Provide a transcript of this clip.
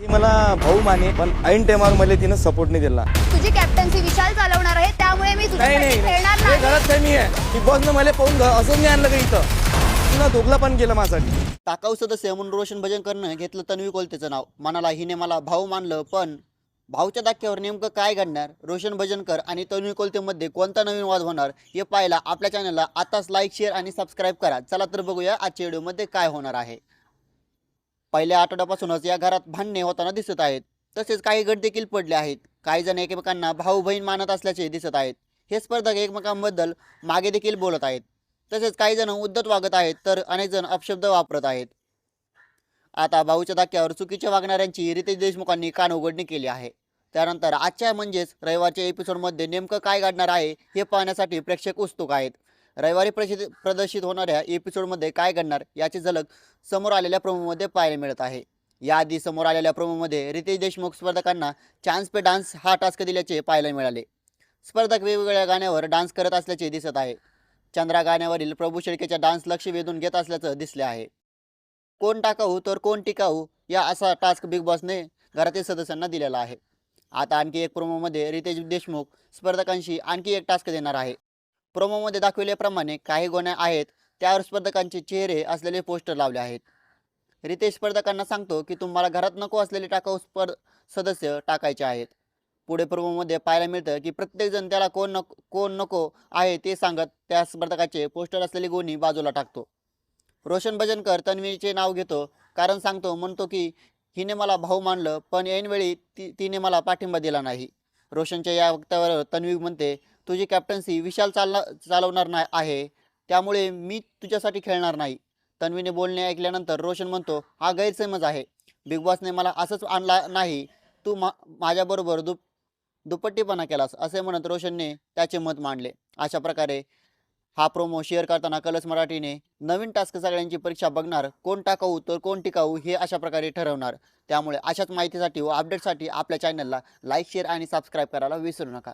ती मला भाऊ माने पण ऐन टायमावर मला तिनं सपोर्ट नाही दिला. तुझी कॅप्टन्सी विशाल चालवणार आहे त्यामुळे मी नाही तुझ्यासाठी नाही खेळणार हे नाही. घरात काही नाही आहे. बिग बॉसनं मला पाहून घ- असं नाही आणलं का इथं? तिनं दोघला पण केलं माझ्यासाठी. टाकाऊ सदस्य म्हणून रोशन भजन करणं घेतलं तन्वी कोलतेचं नाव. मनाला हिने मला भाऊ मानलं पण भाऊच्या धक्क्यावर नेमकं काय घडणार? रोशन भजनकर आणि तन्वी कोलतेमध्ये कोणता नवीन वाद होणार? हे पाहायला आपल्या चॅनलला आताच लाईक शेअर आणि सबस्क्राईब करा. चला तर बघूया आजच्या व्हिडिओमध्ये काय होणार आहे. पहिल्या आठवड्यापासूनच या घरात भांडणे होताना दिसत आहेत. तसेच काही गट देखील पडले आहेत. काही जण एकमेकांना भाऊ बहीण मानत असल्याचे दिसत आहेत. हे स्पर्धक एकमेकांबद्दल मागे देखील बोलत आहेत. तसेच काही जण उद्धत वागत आहेत तर अनेक जण अपशब्द वापरत आहेत. आता भाऊच्या धक्क्यावर चुकीच्या वागणाऱ्यांची रितेश देशमुखांनी कान उघडणी केली आहे. त्यानंतर आजच्या म्हणजेच रविवारच्या एपिसोडमध्ये नेमकं काय घडणार आहे हे पाहण्यासाठी प्रेक्षक उत्सुक आहेत. रविवारी प्रसिद्ध प्रदर्शित होणाऱ्या एपिसोडमध्ये काय घडणार याची झलक समोर आलेल्या प्रोमोमध्ये पाहायला मिळत आहे. याआधी समोर आलेल्या प्रोमोमध्ये रितेश देशमुख स्पर्धकांना चान्स पे डान्स हा टास्क दिल्याचे पाहायला मिळाले. स्पर्धक वेगवेगळ्या गाण्यावर डान्स करत असल्याचे दिसत आहे. चंद्रा गाण्यावरील प्रभू शेळकेच्या डान्स लक्ष वेधून घेत असल्याचं दिसले आहे. कोण टाकाऊ तर कोण टिकाऊ या असा टास्क बिग बॉसने घरातील सदस्यांना दिलेला आहे. आता आणखी एक प्रोमोमध्ये रितेश देशमुख स्पर्धकांशी आणखी एक टास्क देणार आहे. प्रोमोमध्ये दाखविल्याप्रमाणे काही गोण्या आहेत त्यावर स्पर्धकांचे चेहरे असलेले पोस्टर लावले आहेत. रितेश स्पर्धकांना सांगतो की तुम्हाला घरात नको असलेले टाकाऊ स्पर्ध सदस्य टाकायचे आहेत. पुढे प्रोमोमध्ये पाहायला मिळतं की प्रत्येकजण त्याला कोण नको कोण नको आहे ते सांगत त्या स्पर्धकाचे पोस्टर असलेली गोणी बाजूला टाकतो. रोशन भजनकर तन्वीचे नाव घेतो कारण सांगतो म्हणतो की हिने मला भाऊ मानलं पण ऐनवेळी ती तिने मला पाठिंबा दिला नाही. रोशनच्या या वक्त्यावर तन्वी म्हणते तुझी कॅप्टन्सी विशाल चालना चालवणार नाही आहे त्यामुळे मी तुझ्यासाठी खेळणार नाही. तन्वीने बोलणे ऐकल्यानंतर रोशन म्हणतो हा गैरसमज आहे. बिग बॉसने मला असंच आणला नाही. तू मा माझ्याबरोबर दुप दुपट्टीपणा केलास असे म्हणत रोशनने त्याचे मत मांडले. अशा प्रकारे हा प्रोमो शेअर करताना कलर्स मराठीने नवीन टास्क सगळ्यांची परीक्षा बघणार कोण टाकाऊ तर कोण टिकाऊ हे अशा प्रकारे ठरवणार. त्यामुळे अशाच माहितीसाठी व अपडेटसाठी आपल्या चॅनलला लाईक शेअर आणि सबस्क्राईब करायला विसरू नका.